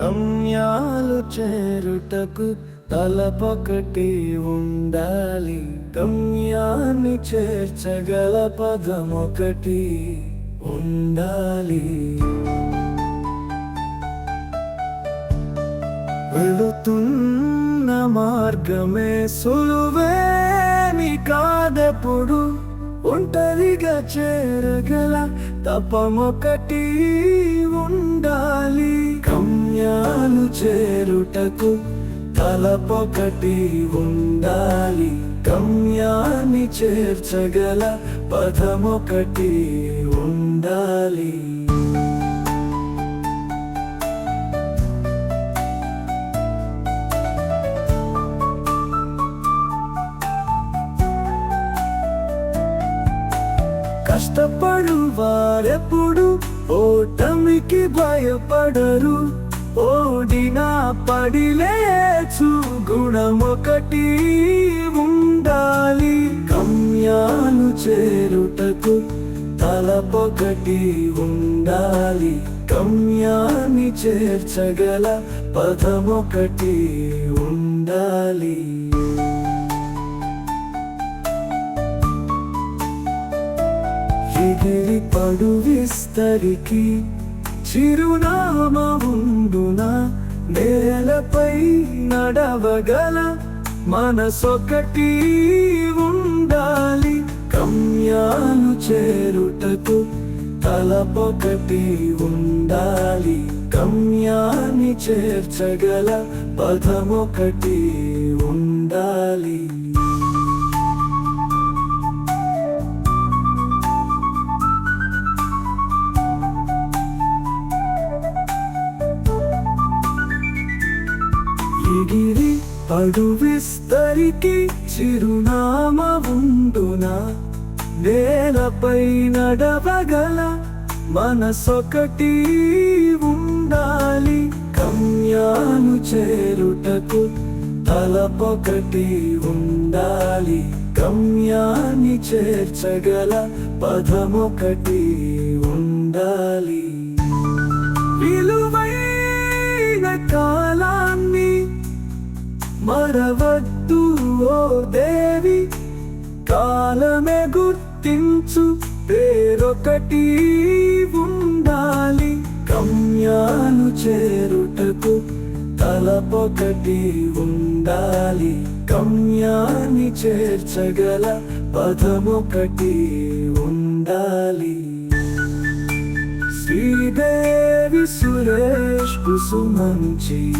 గమ్యాలు చేరుటకు తలపొకటి ఉండాలి. గమ్యాన్ని చేర్చగల పదమొకటి ఉండాలి. వెళుతున్న మార్గమే సులువేమి కాదెప్పుడు ఒంటరిగా చేరగల తపమొకటి ఉండాలి. చేరుటకు తలపొకటి ఉండాలి. గమ్యాన్ని చేర్చగల పదమొకటి ఉండాలి. కష్టపడు వారెప్పుడు ఓటమికి భయపడరు. ఓడినా పడిలేచు గుణమొకటి ఉండాలి. గమ్యాలు చేరుటకు తలపొకటి ఉండాలి. గమ్యాన్ని చేర్చగల పదమొకటి ఉండాలి. ఎగిరి పడు విస్తరికి చిరునామ ఉండున నేలపై నడవగల మనసొకటి ఉండాలి. గమ్యాలు చేరుటకు తలపొకటి ఉండాలి. గమ్యాన్ని చేర్చగల పదమొకటి ఉండాలి. ఎగిరి పడు విస్తరికి చిరునామ ఉండున నేలపై నడవగల మనసొకటి ఉండాలి. కమ్యాను చేరుటకు తలపొకటి ఉండాలి. గమ్యాన్ని చేర్చగల పదమొకటి ఉండాలి. దేవి కాలమే గుర్తించు పేరొకటి ఉండాలి. కమ్యాను చేరుటకు తలపొకటి ఉండాలి. గమ్యాన్ని చేర్చగల పదమొకటి ఉండాలి. శ్రీదేవి సురేష్ కుసుమంచి.